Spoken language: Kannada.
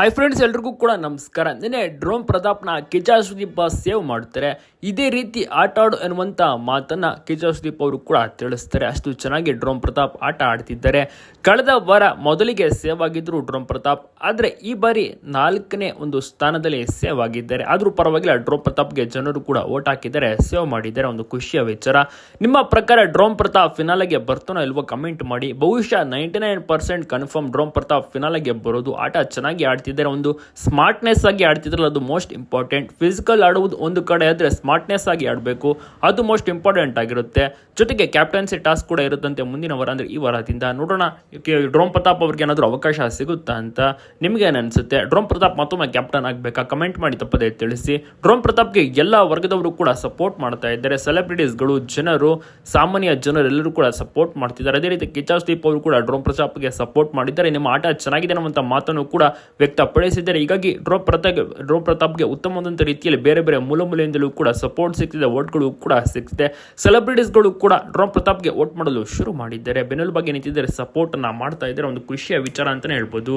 ಹಾಯ್ ಫ್ರೆಂಡ್ಸ್ ಎಲ್ರಿಗೂ ಕೂಡ ನಮಸ್ಕಾರ. ನಿನ್ನೆ ಡ್ರೋನ್ ಪ್ರತಾಪ್ನ ಕಿಚಾ ಸುದೀಪ್ ಸೇವ್ ಮಾಡ್ತಾರೆ. ಇದೇ ರೀತಿ ಆಟ ಆಡು ಎನ್ನುವಂಥ ಮಾತನ್ನು ಕಿಚಾ ಸುದೀಪ್ ಅವರು ಕೂಡ ತಿಳಿಸ್ತಾರೆ. ಅಷ್ಟು ಚೆನ್ನಾಗಿ ಡ್ರೋನ್ ಪ್ರತಾಪ್ ಆಟ ಆಡ್ತಿದ್ದಾರೆ. ಕಳೆದ ವಾರ ಮೊದಲಿಗೆ ಸೇವ್ ಆಗಿದ್ದರು ಡ್ರೋನ್ ಪ್ರತಾಪ್. ಆದರೆ ಈ ಬಾರಿ ನಾಲ್ಕನೇ ಒಂದು ಸ್ಥಾನದಲ್ಲಿ ಸೇವ್ ಆಗಿದ್ದಾರೆ. ಆದರೂ ಪರವಾಗಿಲ್ಲ, ಡ್ರೋನ್ ಪ್ರತಾಪ್ಗೆ ಜನರು ಕೂಡ ಓಟ್ ಹಾಕಿದ್ದಾರೆ, ಸೇವ್ ಮಾಡಿದ್ದಾರೆ ಒಂದು ಖುಷಿಯ ವಿಚಾರ. ನಿಮ್ಮ ಪ್ರಕಾರ ಡ್ರೋನ್ ಪ್ರತಾಪ್ ಫಿನಾಲೆಗೆ ಬರ್ತಾನೋ ಇಲ್ವೋ ಕಮೆಂಟ್ ಮಾಡಿ. ಬಹುಶಃ ninety nine percent confirm drone Prathap ಫಿನಾಲೆಗೆ ಬರೋದು. ಆಟ ಚೆನ್ನಾಗಿ ಆಡ್ತಿದ್ದಾರೆ. ಒಂದು ಸ್ಮಾರ್ಟ್ನೆಸ್ ಆಗಿ ಆಡ್ತಿದ್ರಲ್ಲ, ಅದು ಮೋಸ್ಟ್ ಇಂಪಾರ್ಟೆಂಟ್ ಫಿಸಿಕಲ್ ಆಡುವುದು ಒಂದು ಕಡೆ ಆದರೆ ಸ್ಮಾರ್ಟ್ನೆಸ್ ಆಗಿ ಆಡಬೇಕು, ಅದು ಮೋಸ್ಟ್ ಇಂಪಾರ್ಟೆಂಟ್ ಆಗಿರುತ್ತೆ. ಜೊತೆಗೆ ಕ್ಯಾಪ್ಟನ್ಸಿ ಟಾಸ್ಕ್ ಕೂಡ ಇರುತ್ತಂತೆ ಮುಂದಿನ ವಾರ, ಅಂದರೆ ಈ ವಾರದಿಂದ. ನೋಡೋಣ ಡ್ರೋಮ್ ಪ್ರತಾಪ್ ಅವ್ರಿಗೆ ಏನಾದರೂ ಅವಕಾಶ ಸಿಗುತ್ತಾ ಅಂತ ನಿಮ್ಗೆ ಏನು ಅನಿಸುತ್ತೆ ಡ್ರೋನ್ ಪ್ರತಾಪ್ ಮತ್ತೊಮ್ಮೆ ಕ್ಯಾಪ್ಟನ್ ಆಗಬೇಕಾ? ಕಮೆಂಟ್ ಮಾಡಿ ತಪ್ಪದೆ ತಿಳಿಸಿ. ಡ್ರೋನ್ ಪ್ರತಾಪ್ಗೆ ಎಲ್ಲ ವರ್ಗದವರು ಕೂಡ ಸಪೋರ್ಟ್ ಮಾಡ್ತಾ ಇದ್ದಾರೆ. ಸೆಲೆಬ್ರಿಟೀಸ್ಗಳು ಜನರು, ಸಾಮಾನ್ಯ ಜನರೆಲ್ಲರೂ ಕೂಡ ಸಪೋರ್ಟ್ ಮಾಡ್ತಿದ್ದಾರೆ. ಅದೇ ರೀತಿ ಕಿಚಾಸ್ ದೀಪ್ ಅವರು ಕೂಡ ಡ್ರೋನ್ ಪ್ರತಾಪ್ಗೆ ಸಪೋರ್ಟ್ ಮಾಡಿದ್ದಾರೆ. ನಿಮ್ಮ ಆಟ ಚೆನ್ನಾಗಿದೆ ಅನ್ನುವಂಥ ಮಾತನ್ನು ಕೂಡ ವ್ಯಕ್ತಪಡಿಸಿದ್ದಾರೆ ಹೀಗಾಗಿ ಡ್ರಾಪ್ ಪ್ರತಾಪ್ ಡ್ರೋನ್ ಪ್ರತಾಪ್ಗೆ ಉತ್ತಮವಾದಂಥ ರೀತಿಯಲ್ಲಿ ಬೇರೆ ಬೇರೆ ಮೂಲ ಮೂಲೆಯಿಂದಲೂ ಕೂಡ ಸಪೋರ್ಟ್ ಸಿಗ್ತಿದೆ ಓಟ್ಗಳು ಕೂಡ ಸಿಗ್ತಿದೆ ಸೆಲೆಬ್ರಿಟೀಸ್ಗಳು ಕೂಡ ಡ್ರೋನ್ ಪ್ರತಾಪ್ಗೆ ಓಟ್ ಮಾಡಲು ಶುರು ಮಾಡಿದ್ದಾರೆ. ಬೆನ್ನೆಲುಬಾಗಿ ನಿಂತಿದ್ದಾರೆ ಸಪೋರ್ಟ್ ಅನ್ನ ಮಾಡ್ತಾ ಇದ್ದಾರೆ. ಒಂದು ಖುಷಿಯ ವಿಚಾರ ಅಂತಲೇ ಹೇಳ್ಬೋದು.